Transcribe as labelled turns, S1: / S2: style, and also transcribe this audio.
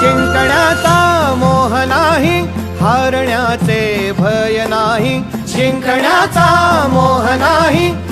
S1: जिंकण्याचा मोह नाही हारण्याचे भय नाही. जिंकण्याचा मोह नाही